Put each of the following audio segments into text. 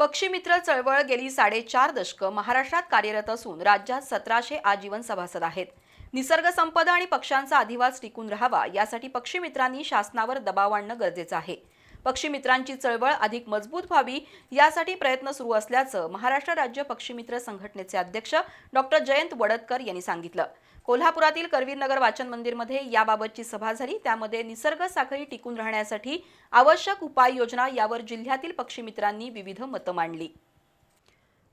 पक्षीमित्र चळवळ गेली साडेचार दशकं महाराष्ट्रात कार्यरत असून राज्यात सतराशे आजीवन सभासद आहेत. निसर्ग संपदा आणि पक्ष्यांचा अधिवास टिकून राहावा यासाठी पक्षीमित्रांनी शासनावर दबाव आणणं गरजेचं आहे. पक्षीमित्रांची चळवळ अधिक मजबूत व्हावी यासाठी प्रयत्न सुरू असल्याचं महाराष्ट्र राज्य पक्षीमित्र संघटनेचे अध्यक्ष डॉक्टर जयंत वडतकर यांनी सांगितलं. कोल्हापुरातील करवीरनगर वाचन मंदिरमध्ये याबाबतची सभा झाली. त्यामध्ये निसर्ग साखळी टिकून राहण्यासाठी आवश्यक उपाययोजना यावर जिल्ह्यातील पक्षीमित्रांनी विविध मतं मांडली.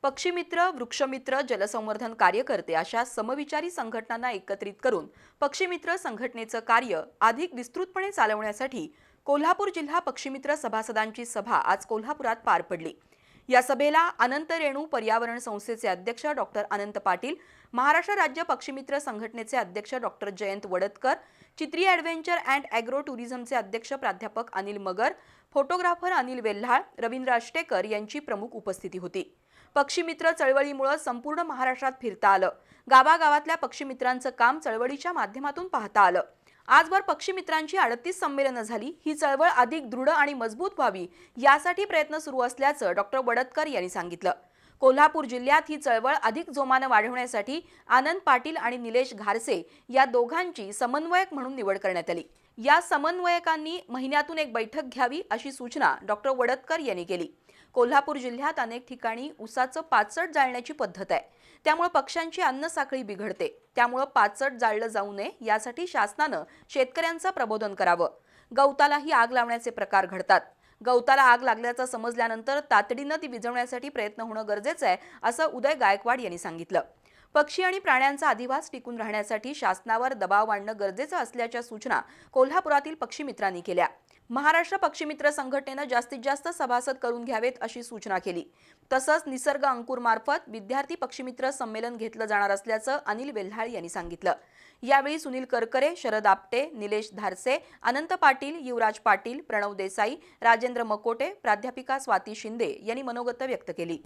पक्षीमित्र वृक्षमित्र जलसंवर्धन कार्यकर्ते अशा समविचारी संघटनांना एकत्रित करून पक्षीमित्र संघटनेचं कार्य अधिक विस्तृतपणे चालवण्यासाठी कोल्हापूर जिल्हा पक्षीमित्र सभासदांची सभा आज कोल्हापुरात पार पडली. या सभेला अनंत रेणू पर्यावरण संस्थेचे अध्यक्ष डॉक्टर अनंत पाटील महाराष्ट्र राज्य पक्षीमित्र संघटनेचे अध्यक्ष doctor Jayant Wadatkar Chitri adventure and agro टुरिझमचे अध्यक्ष प्राध्यापक अनिल मगर फोटोग्राफर अनिल वेल्हाळ रवींद्र अष्टेकर यांची प्रमुख उपस्थिती होती. पक्षीमित्र चळवळीमुळे संपूर्ण महाराष्ट्रात फिरता आलं. गावागावातल्या पक्षीमित्रांचं काम चळवळीच्या माध्यमातून पाहता आलं. आजवर पक्षीमित्रांची अडतीस संमेलनं झाली. ही चळवळ अधिक दृढ आणि मजबूत व्हावी यासाठी प्रयत्न सुरू असल्याचं डॉक्टर वडतकर यांनी सांगितलं. कोल्हापूर जिल्ह्यात ही चळवळ अधिक जोमानं वाढवण्यासाठी आनंद पाटील आणि निलेश घारसे या दोघांची समन्वयक म्हणून निवड करण्यात आली. या समन्वयकांनी महिन्यातून एक बैठक घ्यावी अशी सूचना डॉक्टर वडतकर यांनी केली. कोल्हापूर जिल्ह्यात अनेक ठिकाणी उसाचं पाचट जाळण्याची पद्धत आहे. त्यामुळे पक्ष्यांची अन्न साखळी बिघडते. त्यामुळं पाचट जाळलं जाऊ नये यासाठी शासनानं शेतकऱ्यांचं प्रबोधन करावं. गवतालाही आग लावण्याचे प्रकार घडतात. गवताला आग लागल्याचं समजल्यानंतर तातडीनं ती विझवण्यासाठी प्रयत्न होणं गरजेचं आहे असं उदय गायकवाड यांनी सांगितलं. पक्षी आणि प्राण्यांचा अधिवास टिकून राहण्यासाठी शासनावर दबाव आणणं गरजेचं असल्याच्या सूचना कोल्हापुरातील पक्षीमित्रांनी केल्या. महाराष्ट्र पक्षीमित्र संघटनेनं जास्तीत जास्त सभासद करून घ्यावेत अशी सूचना केली. तसंच निसर्ग अंकुरमार्फत विद्यार्थी पक्षीमित्र संमेलन घेतलं जाणार असल्याचं अनिल वेल्हाळ यांनी सांगितलं. यावेळी सुनील करकरे शरद आपटे निलेश धारसे अनंत पाटील युवराज पाटील प्रणव देसाई राजेंद्र मकोटे प्राध्यापिका स्वाती शिंदे यांनी मनोगत व्यक्त केली.